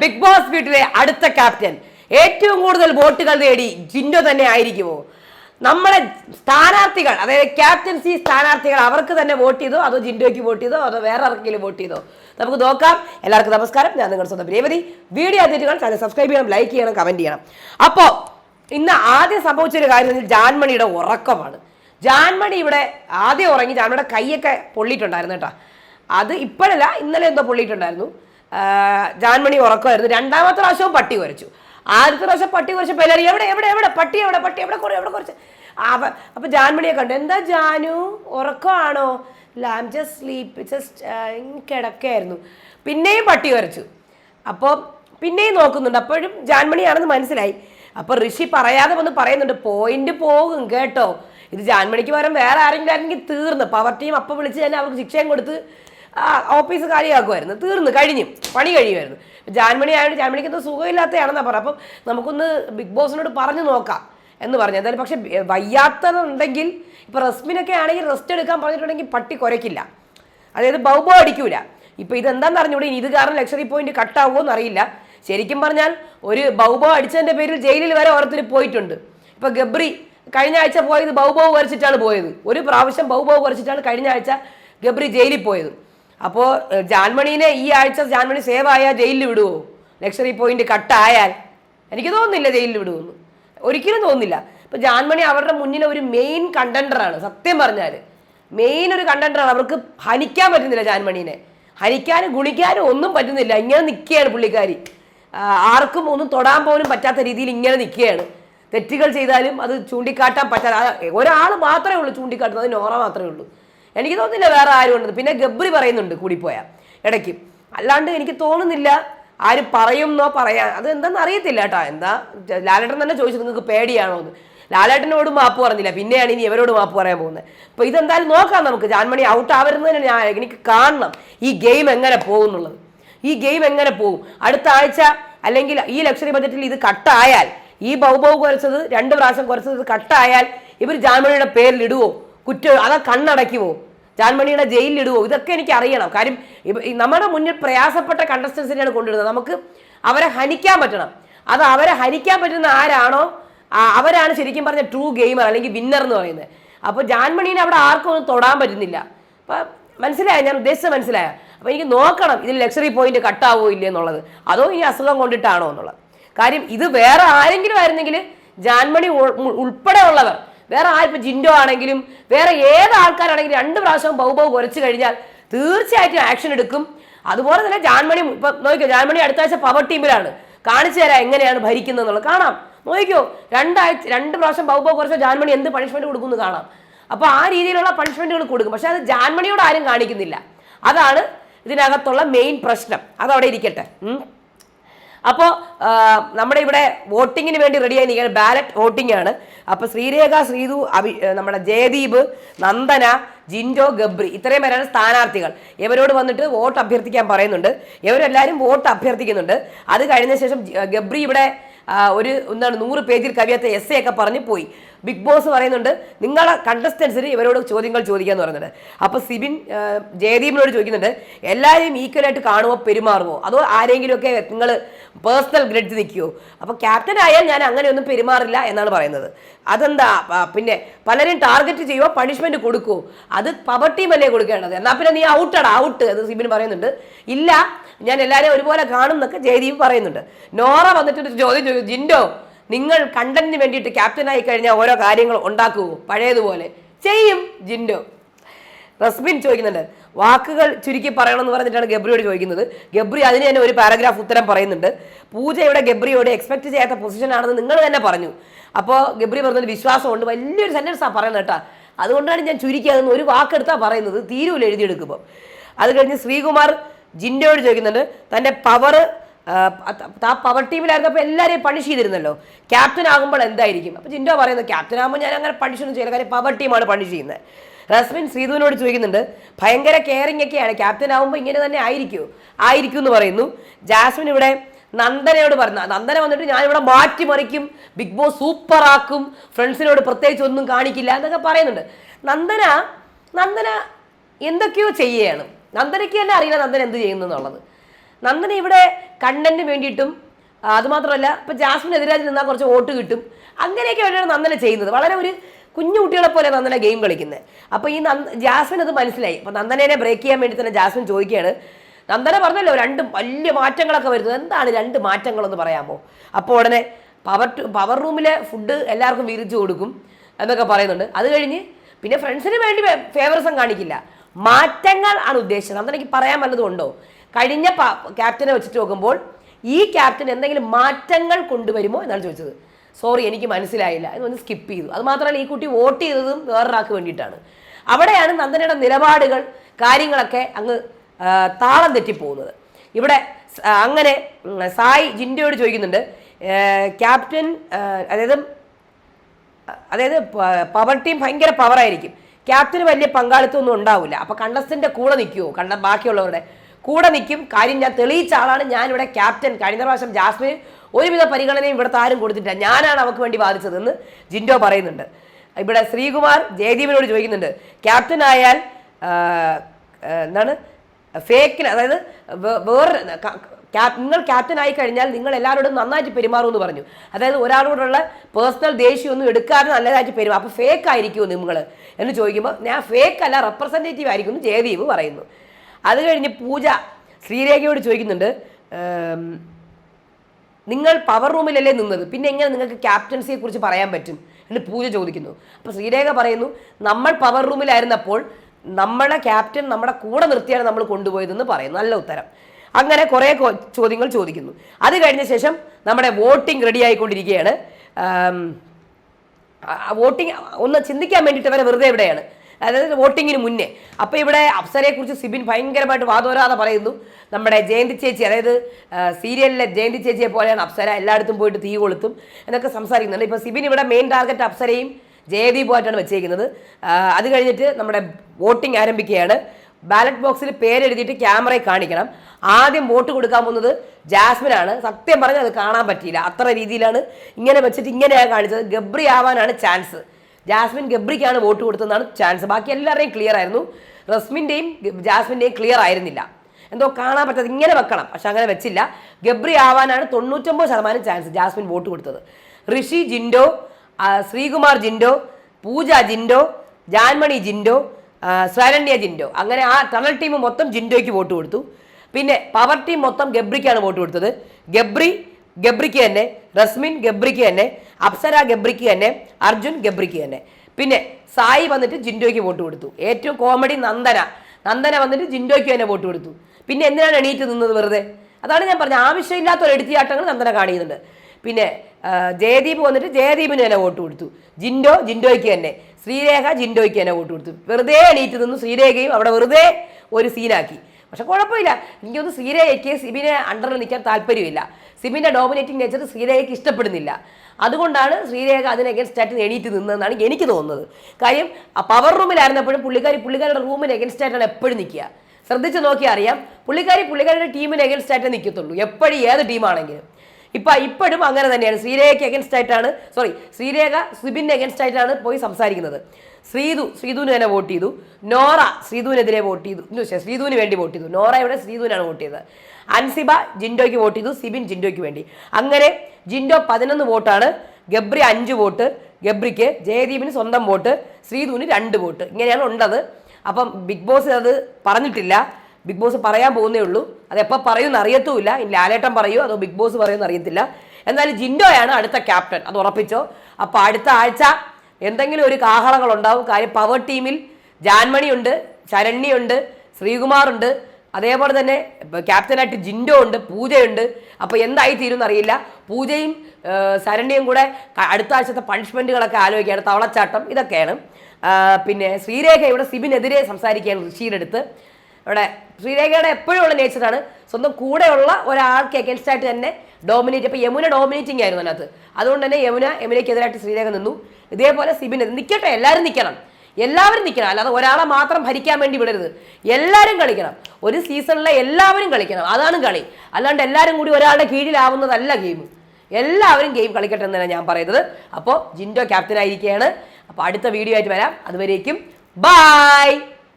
Big boss വീട്ടിലെ അടുത്ത captain. ഏറ്റവും കൂടുതൽ വോട്ടുകൾ നേടി ജിൻഡോ തന്നെ ആയിരിക്കുമോ? നമ്മളെ സ്ഥാനാർത്ഥികൾ അതായത് ക്യാപ്റ്റൻസി സ്ഥാനാർത്ഥികൾ അവർക്ക് തന്നെ വോട്ട് ചെയ്തോ അതോ ജിൻഡോയ്ക്ക് വോട്ട് ചെയ്തോ അതോ വേറെ ആർക്കെങ്കിലും വോട്ട് ചെയ്തോ? നമുക്ക് നോക്കാം. എല്ലാവർക്കും നമസ്കാരം. ഞാൻ നിങ്ങളുടെ സ്വന്തം രേവതി. വീഡിയോ ആദ്യമായിട്ട് ചാനൽ സബ്സ്ക്രൈബ് ചെയ്യണം ലൈക്ക് ചെയ്യണം കമന്റ് ചെയ്യണം. അപ്പോൾ ഇന്ന് ആദ്യം സംഭവിച്ചൊരു കാര്യം ജാൻമണിയുടെ ഉറക്കമാണ്. ജാൻമണി ഇവിടെ ആദ്യം ഉറങ്ങി ജാൻമണിയുടെ കൈയൊക്കെ പൊള്ളിയിട്ടുണ്ടായിരുന്നു കേട്ടോ. അത് ഇപ്പോഴല്ല ഇന്നലെ എന്തോ പൊള്ളിയിട്ടുണ്ടായിരുന്നു. ജാൻമണി ഉറക്കമായിരുന്നു. രണ്ടാമത്തെ പ്രാവശ്യവും പട്ടി കുറച്ചു ആദ്യത്തെ പ്രാവശ്യം പട്ടി കുരച്ചപ്പോൾ എല്ലാവരും എവിടെ എവിടെ എവിടെ? പട്ടി എവിടെ പട്ടി എവിടെ കുറേ എവിടെ കുറച്ച് അവ അപ്പൊ ജാൻമണിയെ കണ്ടു. എന്താ ജാനു? ഉറക്കമാണോ? ഐ ജസ്റ്റ് സ്ലീപ്പ് ജസ്റ്റ് കിടക്കായിരുന്നു. പിന്നെയും പട്ടി വരച്ചു അപ്പോൾ പിന്നെയും നോക്കുന്നുണ്ട്. അപ്പോഴും ജാൻമണിയാണെന്ന് മനസ്സിലായി. അപ്പോൾ ഋഷി പറയാതെ വന്ന് പറയുന്നുണ്ട് പോയിന്റ് പോകും കേട്ടോ. ഇത് ജാൻമണിക്ക് പകരം വേറെ ആരെങ്കിലും ആരെങ്കിലും തീർന്നു. പവർ ടീം അപ്പം വിളിച്ച് തന്നെ അവർക്ക് ശിക്ഷയും കൊടുത്ത് ഓഫീസ് കാര്യമാക്കുമായിരുന്നു തീർന്നു കഴിഞ്ഞു. പണി കഴിയുമായിരുന്നു ജാൻമണി ആയതുകൊണ്ട് ജാൻമണിക്ക് എന്തോ സുഖമില്ലാത്തതാണെന്നാണ് അപ്പം നമുക്കൊന്ന് ബിഗ് ബോസിനോട് പറഞ്ഞു നോക്കാം എന്ന് പറഞ്ഞു. എന്തായാലും പക്ഷെ വയ്യാത്തതുണ്ടെങ്കിൽ ഇപ്പോൾ റസ്മിനൊക്കെ ആണെങ്കിൽ റെസ്റ്റ് എടുക്കാൻ പറഞ്ഞിട്ടുണ്ടെങ്കിൽ പട്ടി കുരയ്ക്കില്ല. അതായത് ബൗബോ അടിക്കൂല. ഇപ്പോൾ ഇതെന്താന്ന് അറിഞ്ഞൂടെ? ഇനി ഇത് കാരണം ലക്ഷറി പോയിന്റ് കട്ടാവുമോ എന്നറിയില്ല. ശരിക്കും പറഞ്ഞാൽ ഒരു ബൗബോ അടിച്ചതിന്റെ പേരിൽ ജയിലിൽ വരെ ഓരോരുത്തർ പോയിട്ടുണ്ട്. ഇപ്പോൾ ഗബ്രി കഴിഞ്ഞ ആഴ്ച പോയത് ബൗബോ വരച്ചിട്ടാണ് പോയത്. ഒരു പ്രാവശ്യം ബൗബോ വരച്ചിട്ടാണ് കഴിഞ്ഞ ആഴ്ച ഗബ്രി ജയിലിൽ പോയത്. അപ്പോൾ ജാൻമണീനെ ഈ ആഴ്ച ജാൻമണി സേവ് ആയാൽ ജയിലിൽ വിടുവോ ലക്ഷറി പോയിന്റ് കട്ടായാൽ എനിക്ക് തോന്നുന്നില്ല ജയിലിൽ വിടുമെന്ന് ഒരിക്കലും തോന്നുന്നില്ല. ഇപ്പൊ ജാൻമണി അവരുടെ മുന്നിൽ ഒരു മെയിൻ കണ്ടൻഡറാണ് സത്യം പറഞ്ഞാൽ മെയിൻ ഒരു കണ്ടൻഡറാണ് അവർക്ക് ഹനിക്കാൻ പറ്റുന്നില്ല ജാൻമണീനെ. ഹനിക്കാനും ഗുണിക്കാനും ഒന്നും പറ്റുന്നില്ല. ഇങ്ങനെ നിൽക്കുകയാണ് പുള്ളിക്കാരി. ആർക്കും ഒന്നും തൊടാൻ പോലും പറ്റാത്ത രീതിയിൽ ഇങ്ങനെ നിൽക്കുകയാണ്. തെറ്റുകൾ ചെയ്താലും അത് ചൂണ്ടിക്കാട്ടാൻ പറ്റാതെ ഒരാൾ മാത്രമേ ഉള്ളൂ ചൂണ്ടിക്കാട്ടുന്നത് നോറ മാത്രമേ ഉള്ളൂ. എനിക്ക് തോന്നുന്നില്ല വേറെ ആരും ഉണ്ടെന്ന്. പിന്നെ ഗബ്രി പറയുന്നുണ്ട് കൂടിപ്പോയാ ഇടയ്ക്ക്. അല്ലാണ്ട് എനിക്ക് തോന്നുന്നില്ല ആര് പറയുമെന്നോ പറയാൻ അത് എന്താണെന്ന് അറിയത്തില്ല കേട്ടോ എന്താ? ലാലേട്ടൻ തന്നെ ചോദിച്ചു നിങ്ങൾക്ക് പേടിയാണോ എന്ന്. ലാലേട്ടനോട് മാപ്പ് പറഞ്ഞില്ല. പിന്നെയാണ് ഇനി ഇവരോട് മാപ്പ് പറയാൻ പോകുന്നത്. അപ്പൊ ഇതെന്തായാലും നോക്കാം നമുക്ക്. ജാൻമണി ഔട്ട് ആവരുന്നതിന് ഞാൻ എനിക്ക് കാണണം. ഈ ഗെയിം എങ്ങനെ പോകുന്നുള്ളത് ഈ ഗെയിം എങ്ങനെ പോകും? അടുത്ത ആഴ്ച അല്ലെങ്കിൽ ഈ ലക്ഷറി ബജറ്റിൽ ഇത് കട്ടായാൽ ഈ ബൗബൗ കുറച്ചത് രണ്ട് പ്രാവശ്യം കുറച്ചത് കട്ടായാൽ ഇവർ ജാൻമണിയുടെ പേരിൽ ഇടുവോ? കുറ്റം അതാ കണ്ണടയ്ക്കുമോ ജാൻമണിയുടെ ജയിലിൽ ഇടുവോ ഇതൊക്കെ എനിക്ക് അറിയണം കാര്യം നമ്മുടെ മുന്നിൽ പ്രയാസപ്പെട്ട കണ്ടസ്റ്റൻസിനെയാണ് കൊണ്ടുവരുന്നത്. നമുക്ക് അവരെ ഹനിക്കാൻ പറ്റണം. അത് അവരെ ഹനിക്കാൻ പറ്റുന്ന ആരാണോ? അവരാണ് ശരിക്കും പറഞ്ഞ ട്രൂ ഗെയിമർ അല്ലെങ്കിൽ വിന്നർ എന്ന് പറയുന്നത്. അപ്പോൾ ജാൻമണീനെ അവിടെ ആർക്കും ഒന്നും തൊടാൻ പറ്റുന്നില്ല. അപ്പം മനസ്സിലായോ? ഞാൻ ഉദ്ദേശിച്ചത് മനസ്സിലായോ? അപ്പോൾ എനിക്ക് നോക്കണം ഇതിൽ ലക്ഷറി പോയിന്റ് കട്ടാവോ ഇല്ലേ എന്നുള്ളത്. അതോ ഈ അസുഖം കൊണ്ടിട്ടാണോ എന്നുള്ളത്. കാര്യം ഇത് വേറെ ആരെങ്കിലും ആയിരുന്നെങ്കിൽ ജാൻമണി ഉൾ- ഉൾ- ഉൾപ്പെടെ ഉള്ളവർ വേറെ ആരിപ്പോൾ ജിൻഡോ ആണെങ്കിലും വേറെ ഏത് ആൾക്കാരാണെങ്കിലും രണ്ട് പ്രാവശ്യം ബൗബൗ കുറച്ച് കഴിഞ്ഞാൽ തീർച്ചയായിട്ടും ആക്ഷൻ എടുക്കും. അതുപോലെ തന്നെ ജാൻമണി ഇപ്പം നോക്കിയോ ജാൻമണി അടുത്ത ആഴ്ച പവർ ടീമിലാണ് കാണിച്ചു തരാം എങ്ങനെയാണ് ഭരിക്കുന്നത് എന്നുള്ളത്. കാണാം. നോക്കിയോ രണ്ടാഴ്ച രണ്ട് പ്രാവശ്യം ബൗബൗ കുറച്ചോ ജാൻമണി എന്ത് പണിഷ്മെന്റ് കൊടുക്കുന്നു കാണാം. അപ്പൊ ആ രീതിയിലുള്ള പണിഷ്മെന്റുകൾ കൊടുക്കും. പക്ഷെ അത് ജാൻമണിയോട് ആരും കാണിക്കുന്നില്ല. അതാണ് ഇതിനകത്തുള്ള മെയിൻ പ്രശ്നം. അതവിടെ ഇരിക്കട്ടെ. അപ്പോൾ നമ്മുടെ ഇവിടെ വോട്ടിങ്ങിന് വേണ്ടി റെഡിയായി നിൽക്കുന്ന ബാലറ്റ് വോട്ടിംഗ് ആണ്. അപ്പോൾ ശ്രീരേഖ ശ്രീതു അഭി നമ്മുടെ ജയദീപ് നന്ദന ജിൻഡോ ഗബ്രി ഇത്രയും പേരാണ് സ്ഥാനാർത്ഥികൾ. ഇവരോട് വന്നിട്ട് വോട്ട് അഭ്യർത്ഥിക്കാൻ പറയുന്നുണ്ട്. ഇവരെല്ലാവരും വോട്ട് അഭ്യർത്ഥിക്കുന്നുണ്ട്. അത് കഴിഞ്ഞ ശേഷം ഗബ്രി ഇവിടെ ഒരു എന്താണ് നൂറ് പേജിൽ കവിയാത്ത എസ് ഒക്കെ പറഞ്ഞ് പോയി. ബിഗ് ബോസ് പറയുന്നുണ്ട് നിങ്ങളെ കണ്ടസ്റ്റൻസിന് ഇവരോട് ചോദ്യങ്ങൾ ചോദിക്കാന്ന് പറയുന്നുണ്ട്. അപ്പോൾ സിബിൻ ജയദീപിനോട് ചോദിക്കുന്നുണ്ട് എല്ലാവരെയും ഈക്വലായിട്ട് കാണുമോ പെരുമാറുമോ അതോ ആരെങ്കിലുമൊക്കെ നിങ്ങൾ പേഴ്സണൽ ഗ്രഡ്ജ് നിൽക്കുമോ അപ്പോൾ ക്യാപ്റ്റൻ ആയാൽ ഞാൻ അങ്ങനെയൊന്നും പെരുമാറില്ല എന്നാണ് പറയുന്നത്. അതെന്താ? പിന്നെ പലരും ടാർഗറ്റ് ചെയ്യുമോ പണിഷ്മെന്റ് കൊടുക്കുമോ അത് പവർ ടീം അല്ലേ കൊടുക്കേണ്ടത്? എന്നാൽ പിന്നെ നീ ഔട്ടാണ് ഔട്ട് അത് സിബിൻ പറയുന്നുണ്ട്. ഇല്ല ഞാൻ എല്ലാവരെയും ഒരുപോലെ കാണും എന്നൊക്കെ ജയദീപ് പറയുന്നുണ്ട്. നോറ വന്നിട്ട് ഒരു ചോദ്യം ചോദിച്ചു. ജിൻഡോ നിങ്ങൾ കണ്ടന്റിന് വേണ്ടിയിട്ട് ക്യാപ്റ്റനായി കഴിഞ്ഞാൽ ഓരോ കാര്യങ്ങൾ ഉണ്ടാക്കുമോ പഴയതുപോലെ. ചെയ്യും ജിൻഡോ. റസ്മിൻ ചോദിക്കുന്നുണ്ട്. വാക്കുകൾ ചുരുക്കി പറയണമെന്ന് പറഞ്ഞിട്ടാണ് ഗബ്രിയോട് ചോദിക്കുന്നത്. ഗബ്രി അതിന് തന്നെ ഒരു പാരഗ്രാഫ് ഉത്തരം പറയുന്നുണ്ട്. പൂജയുടെ ഗബ്രിയോട് എക്സ്പെക്ട് ചെയ്യാത്ത പൊസിഷൻ ആണെന്ന് നിങ്ങൾ തന്നെ പറഞ്ഞു. അപ്പോൾ ഗബ്രി പറഞ്ഞത് വിശ്വാസമുണ്ട്. വലിയൊരു സെന്റൻസാണ് പറയുന്നത് കേട്ടാ. അതുകൊണ്ടാണ് ഞാൻ ചുരുക്കി അതെന്ന് ഒരു വാക്കെടുത്താണ് പറയുന്നത്. തീരുവില്ല എഴുതിയെടുക്കുമ്പോൾ അത് കഴിഞ്ഞ് ശ്രീകുമാർ ജിൻഡോയോട് ചോദിക്കുന്നുണ്ട് തന്റെ പവർ ആ പവർ ടീമിലായിരുന്നപ്പോൾ എല്ലാവരെയും പണിഷ് ചെയ്തിരുന്നല്ലോ. ക്യാപ്റ്റൻ ആകുമ്പോൾ എന്തായിരിക്കും? അപ്പോൾ ജിൻഡോ പറയുന്നത് ക്യാപ്റ്റൻ ആകുമ്പോൾ ഞാൻ അങ്ങനെ പണിഷ് ഒന്നും ചെയ്യില്ല കാര്യം പവർ ടീമാണ് പണിഷ് ചെയ്യുന്നത്. റസ്മിൻ ശ്രീധുവിനോട് ചോദിക്കുന്നുണ്ട് ഭയങ്കര കെയറിംഗ് ഒക്കെയാണ് ക്യാപ്റ്റൻ ആകുമ്പോൾ ഇങ്ങനെ തന്നെ ആയിരിക്കും ആയിരിക്കും എന്ന് പറയുന്നു. ജാസ്മിൻ ഇവിടെ നന്ദനയോട് പറഞ്ഞു നന്ദന വന്നിട്ട് ഞാനിവിടെ മാറ്റിമറിക്കും ബിഗ് ബോസ് സൂപ്പർ ആക്കും ഫ്രണ്ട്സിനോട് പ്രത്യേകിച്ച് ഒന്നും കാണിക്കില്ല എന്നൊക്കെ പറയുന്നുണ്ട്. നന്ദന നന്ദന എന്തൊക്കെയോ ചെയ്യുകയാണ്. നന്ദനയ്ക്ക് തന്നെ അറിയില്ല നന്ദൻ എന്ത് ചെയ്യുന്നു എന്നുള്ളത്. നന്ദന ഇവിടെ കണ്ടന്റിന് വേണ്ടിയിട്ടും അതുമാത്രമല്ല ഇപ്പം ജാസ്മിൻ എതിരാജ് നിന്നാൽ കുറച്ച് വോട്ട് കിട്ടും. അങ്ങനെയൊക്കെ വേണ്ടിയാണ് നന്ദന ചെയ്യുന്നത്. വളരെ ഒരു കുഞ്ഞു കുട്ടികളെ പോലെ നന്ദന ഗെയിം കളിക്കുന്നത് അപ്പോൾ ഈ നന്ദ ജാസ്മിൻ അത് മനസ്സിലായി. അപ്പോൾ നന്ദനെ ബ്രേക്ക് ചെയ്യാൻ വേണ്ടി തന്നെ ജാസ്മിൻ ചോദിക്കുകയാണ്. നന്ദന പറഞ്ഞല്ലോ രണ്ട് വലിയ മാറ്റങ്ങളൊക്കെ വരുന്നത്. എന്താണ് രണ്ട് മാറ്റങ്ങളെന്ന് പറയാമോ? അപ്പോൾ ഉടനെ പവർ പവർ റൂമിലെ ഫുഡ് എല്ലാവർക്കും വിരിച്ചു കൊടുക്കും എന്നൊക്കെ പറയുന്നുണ്ട്. അത് കഴിഞ്ഞ് പിന്നെ ഫ്രണ്ട്സിന് വേണ്ടി ഫേവറസം കാണിക്കില്ല. മാറ്റങ്ങൾ ആണ് ഉദ്ദേശിച്ചത്. എനിക്ക് പറയാൻ വല്ലതും കഴിഞ്ഞ ക്യാപ്റ്റനെ വെച്ചിട്ട് നോക്കുമ്പോൾ ഈ ക്യാപ്റ്റൻ എന്തെങ്കിലും മാറ്റങ്ങൾ കൊണ്ടുവരുമോ എന്നാണ് ചോദിച്ചത്. സോറി എനിക്ക് മനസ്സിലായില്ല. എന്നൊന്ന് സ്കിപ്പ് ചെയ്തു. അത് മാത്രമല്ല ഈ കുട്ടി വോട്ട് ചെയ്തതും വേറൊരാൾക്ക് വേണ്ടിയിട്ടാണ്. അവിടെയാണ് നന്ദനയുടെ നിലപാടുകൾ കാര്യങ്ങളൊക്കെ അങ്ങ് താളം തെറ്റിപ്പോകുന്നത് ഇവിടെ അങ്ങനെ സായി ജിൻഡയോട് ചോദിക്കുന്നുണ്ട്. ക്യാപ്റ്റൻ അതായത് അതായത് പവർ ടീം ഭയങ്കര പവറായിരിക്കും ക്യാപ്റ്റന് വലിയ പങ്കാളിത്തം ഒന്നും ഉണ്ടാവില്ല. അപ്പൊ കണ്ടസ്റ്റന്റെ കൂടെ നിൽക്കുമോ കണ്ട ബാക്കിയുള്ളവരുടെ കൂടെ നിൽക്കും. കാര്യം ഞാൻ തെളിയിച്ച ആളാണ്. ഞാനിവിടെ ക്യാപ്റ്റൻ. കഴിഞ്ഞ പ്രാവശ്യം ജാസ്മിൻ ഒരുവിധ പരിഗണനയും ഇവിടുത്തെ ആരും കൊടുത്തിട്ടില്ല. ഞാനാണ് അവർക്ക് വേണ്ടി ബാധിച്ചതെന്ന് ജിൻഡോ പറയുന്നുണ്ട്. ഇവിടെ ശ്രീകുമാർ ജയദീപിനോട് ചോദിക്കുന്നുണ്ട്. ക്യാപ്റ്റൻ ആയാൽ എന്താണ് ഫേക്കിന് അതായത് വേറെ ക- ക്യാ- നിങ്ങൾ ക്യാപ്റ്റൻ ആയി കഴിഞ്ഞാൽ നിങ്ങൾ എല്ലാവരോടും നന്നായിട്ട് പെരുമാറുമെന്ന് പറഞ്ഞു. അതായത് ഒരാളോടുള്ള പേഴ്സണൽ ദേഷ്യമൊന്നും എടുക്കാതെ നല്ലതായിട്ട് പെരുമാറും അപ്പോൾ ഫേക്ക് ആയിരിക്കുമോ നിങ്ങൾ? എന്ന് ചോദിക്കുമ്പോൾ ഞാൻ ഫേക്ക് അല്ല റെപ്രസെന്റേറ്റീവ് ആയിരിക്കും എന്ന് ജയദീപ് പറയുന്നു. അത് കഴിഞ്ഞ് പൂജ ശ്രീരേഖയോട് ചോദിക്കുന്നുണ്ട് നിങ്ങൾ പവർ റൂമിലല്ലേ നിന്നത്? പിന്നെ എങ്ങനെ നിങ്ങൾക്ക് ക്യാപ്റ്റൻസിയെ കുറിച്ച് പറയാൻ പറ്റും? എന്ന് പൂജ ചോദിക്കുന്നു. അപ്പോൾ ശ്രീരേഖ പറയുന്നു നമ്മൾ പവർ റൂമിലായിരുന്നപ്പോൾ നമ്മളെ ക്യാപ്റ്റൻ നമ്മുടെ കൂടെ നിർത്തിയാണ് നമ്മൾ കൊണ്ടുപോയതെന്ന് പറയുന്നു. നല്ല ഉത്തരം. അങ്ങനെ കുറേ ചോദ്യങ്ങൾ ചോദിക്കുന്നു. അത് കഴിഞ്ഞ ശേഷം നമ്മുടെ വോട്ടിംഗ് റെഡി ആയിക്കൊണ്ടിരിക്കുകയാണ്. വോട്ടിംഗ് ഒന്ന് ചിന്തിക്കാൻ വേണ്ടിയിട്ട് വരെ വെറുതെ എവിടെയാണ് അതായത് വോട്ടിങ്ങിന് മുന്നേ. അപ്പോൾ ഇവിടെ അപ്സരയെ കുറിച്ച് സിബിൻ ഭയങ്കരമായിട്ട് വാദോരാതെ പറയുന്നു. നമ്മുടെ ജയന്തി ചേച്ചി അതായത് സീരിയലിലെ ജയന്തി ചേച്ചിയെ പോലെയാണ് അപ്സര എല്ലായിടത്തും പോയിട്ട് തീ കൊളുത്തും എന്നൊക്കെ സംസാരിക്കുന്നുണ്ട്. ഇപ്പോൾ സിബിൻ ഇവിടെ മെയിൻ ടാർഗറ്റ് അപ്സരയും ജയദീപുമായിട്ടാണ് വെച്ചേക്കുന്നത്. അത് കഴിഞ്ഞിട്ട് നമ്മുടെ വോട്ടിംഗ് ആരംഭിക്കുകയാണ്. ബാലറ്റ് ബോക്സിൽ പേരെഴുതിയിട്ട് ക്യാമറയിൽ കാണിക്കണം. ആദ്യം വോട്ട് കൊടുക്കാൻ പോകുന്നത് ജാസ്മിനാണ്. സത്യം പറഞ്ഞാൽ അത് കാണാൻ പറ്റിയില്ല. അത്ര രീതിയിലാണ് ഇങ്ങനെ വെച്ചിട്ട് ഇങ്ങനെയാണ് കാണിച്ചത്. ഗബ്രി ആവാനാണ് ചാൻസ് ജാസ്മിൻ ഗബ്രിക്കാണ് വോട്ട് കൊടുത്തതെന്നാണ് ചാൻസ് ബാക്കി എല്ലാവരുടെയും ക്ലിയർ ആയിരുന്നു. റസ്മിന്റെയും ജാസ്മിന്റെയും ക്ലിയർ ആയിരുന്നില്ല. എന്തോ കാണാൻ പറ്റാതെ ഇങ്ങനെ വെക്കണം. പക്ഷെ അങ്ങനെ വെച്ചില്ല. ഗബ്രി ആവാനാണ് തൊണ്ണൂറ്റൊമ്പത് ശതമാനം ചാൻസ് ജാസ്മിൻ വോട്ട് കൊടുത്തത്. ഋഷി ജിൻഡോ ശ്രീകുമാർ ജിൻഡോ പൂജ ജിൻഡോ ജാൻമണി ജിൻഡോ സ്വരണ്യ ജിൻഡോ. അങ്ങനെ ആ ടണൽ ടീം മൊത്തം ജിൻഡോയ്ക്ക് വോട്ട് കൊടുത്തു. പിന്നെ പവർ ടീം മൊത്തം ഗബ്രിക്കാണ് വോട്ട് കൊടുത്തത്. ഗബ്രി ഗബ്രിക്ക് തന്നെ റസ്മിൻ ഗബ്രിക്ക് തന്നെ അപ്സര ഗബ്രിക്ക് തന്നെ അർജുൻ ഗബ്രിക്ക് തന്നെ. പിന്നെ സായി വന്നിട്ട് ജിൻഡോയ്ക്ക് വോട്ട് കൊടുത്തു. ഏറ്റവും കോമഡി നന്ദന. നന്ദന വന്നിട്ട് ജിൻഡോയ്ക്ക് തന്നെ വോട്ട് കൊടുത്തു. പിന്നെ എന്തിനാണ് എണീറ്റ് നിന്നത് വെറുതെ? അതാണ് ഞാൻ പറഞ്ഞത്. ആവശ്യമില്ലാത്ത ഒരു എടുത്തിയാട്ടങ്ങൾ നന്ദന കാണിക്കുന്നുണ്ട്. പിന്നെ ജയദീപ് വന്നിട്ട് ജയദീപിന് തന്നെ വോട്ട് കൊടുത്തു. ജിൻഡോ ജിൻഡോയ്ക്ക് തന്നെ. ശ്രീരേഖ ജിൻഡോയ്ക്ക് തന്നെ വോട്ട് കൊടുത്തു. വെറുതെ എണീറ്റ് നിന്നു ശ്രീരേഖയും അവിടെ വെറുതെ ഒരു സീനാക്കി. പക്ഷെ കുഴപ്പമില്ല. എനിക്കൊന്ന് ശ്രീരേഖയ്ക്ക് സിബിനെ അണ്ടറിൽ നിൽക്കാൻ താല്പര്യമില്ല. സിബിന്റെ ഡോമിനേറ്റിംഗ് നേച്ചർ ശ്രീരേഖയ്ക്ക് ഇഷ്ടപ്പെടുന്നില്ല. അതുകൊണ്ടാണ് ശ്രീരേഖ അതിന് എഗൻസ്റ്റ് ആയിട്ട് എണീറ്റ് നിന്നതെന്നാണ് എനിക്ക് തോന്നുന്നത്. കാര്യം പവർ റൂമിലായിരുന്നപ്പോഴും പുള്ളിക്കാരി പുള്ളിക്കാരുടെ റൂമിന് എഗൻസ്റ്റ് ആയിട്ടാണ് എപ്പോഴും നിൽക്കുക. ശ്രദ്ധിച്ച് നോക്കിയാൽ അറിയാം പുള്ളിക്കാരി പുള്ളിക്കാരുടെ ടീമിന് എഗൻസ്റ്റ് ആയിട്ടേ നിൽക്കത്തുള്ളൂ. എപ്പോഴും ഏത് ടീമാണെങ്കിലും ഇപ്പൊ ഇപ്പോഴും അങ്ങനെ തന്നെയാണ്. ശ്രീരേഖയ്ക്ക് എഗൻസ്റ്റ് ആയിട്ടാണ് സോറി ശ്രീരേഖ സുബിന്റെ എഗൻസ്റ്റ് ആയിട്ടാണ് പോയി സംസാരിക്കുന്നത്. ശ്രീതു ശ്രീതുവിന് തന്നെ വോട്ട് ചെയ്തു. നോറ ശ്രീതുവിനെതിരെ വോട്ട് ചെയ്തു. ശ്രീതുവിന് വേണ്ടി വോട്ട് ചെയ്തു. നോറ ഇവിടെ ശ്രീതുവിനാണ് വോട്ട് ചെയ്തത്. അൻസിബ ജിൻഡോയ്ക്ക് വോട്ട് ചെയ്തു സിബിൻ ജിൻഡോയ്ക്ക് വേണ്ടി. അങ്ങനെ ജിൻഡോ പതിനൊന്ന് വോട്ടാണ് ഗബ്രി അഞ്ച് വോട്ട് ഗബ്രിക്ക് ജയദീപിന് സ്വന്തം വോട്ട് ശ്രീതുവിന് രണ്ട് വോട്ട്. ഇങ്ങനെയാണ് ഉള്ളത്. അപ്പം ബിഗ് ബോസ് അത് പറഞ്ഞിട്ടില്ല. ബിഗ് ബോസ് പറയാൻ പോകുന്നേ ഉള്ളൂ. അത് എപ്പോൾ പറയുമെന്ന് അറിയത്തുമില്ല. ഇനി ലാലേട്ടൻ പറയൂ? അതോ ബിഗ് ബോസ് പറയുമെന്ന് അറിയത്തില്ല. എന്നാലും ജിൻഡോയാണ് അടുത്ത ക്യാപ്റ്റൻ. അത് ഉറപ്പിച്ചോ? അപ്പോൾ അടുത്ത ആഴ്ച എന്തെങ്കിലും ഒരു കാഹളങ്ങൾ ഉണ്ടാവും കാര്യം പവർ ടീമിൽ ജാൻമണിയുണ്ട് ശരണ്യുണ്ട് ശ്രീകുമാറുണ്ട്. അതേപോലെ തന്നെ ക്യാപ്റ്റനായിട്ട് ജിൻഡോ ഉണ്ട് പൂജയുണ്ട്. അപ്പോൾ എന്തായി തീരുമെന്ന് അറിയില്ല. പൂജയും ശരണ്യയും കൂടെ അടുത്ത ആഴ്ചത്തെ പണിഷ്മെന്റുകളൊക്കെ ആലോചിക്കുകയാണ്. തവളച്ചാട്ടം ഇതൊക്കെയാണ്. പിന്നെ ശ്രീരേഖ ഇവിടെ സിബിനെതിരെ സംസാരിക്കുകയാണ് ഋഷിയുടെ അടുത്ത് ഇവിടെ ശ്രീരേഖയുടെ എപ്പോഴും ഉള്ള നേച്ചറാണ് സ്വന്തം കൂടെയുള്ള ഒരാൾക്ക് എഗൻസ്റ്റ് ആയിട്ട് തന്നെ ഡോമിനേറ്റ് അപ്പോൾ യമുന ഡോമിനേറ്റിംഗ് ആയിരുന്നു അതിനകത്ത്. അതുകൊണ്ട് തന്നെ യമുന യമുനയ്ക്കെതിരായിട്ട് ശ്രീരേഖ നിന്നു. ഇതേപോലെ സിബിൻ നിൽക്കട്ടെ എല്ലാവരും നിൽക്കണം എല്ലാവരും നിൽക്കണം അല്ലാതെ ഒരാളെ മാത്രം ഭരിക്കാൻ വേണ്ടി വിടരുത്. എല്ലാവരും കളിക്കണം. ഒരു സീസണിലെ എല്ലാവരും കളിക്കണം. അതാണ് കളി. അല്ലാണ്ട് എല്ലാവരും കൂടി ഒരാളുടെ കീഴിലാവുന്നതല്ല ഗെയിം എല്ലാവരും ഗെയിം കളിക്കട്ടെ എന്നാണ് ഞാൻ പറയുന്നത്. അപ്പോൾ ജിൻഡോ ക്യാപ്റ്റൻ ആയിരിക്കുകയാണ് അപ്പോൾ അടുത്ത വീഡിയോ ആയിട്ട് വരാം. അതുവരേക്കും ബായ്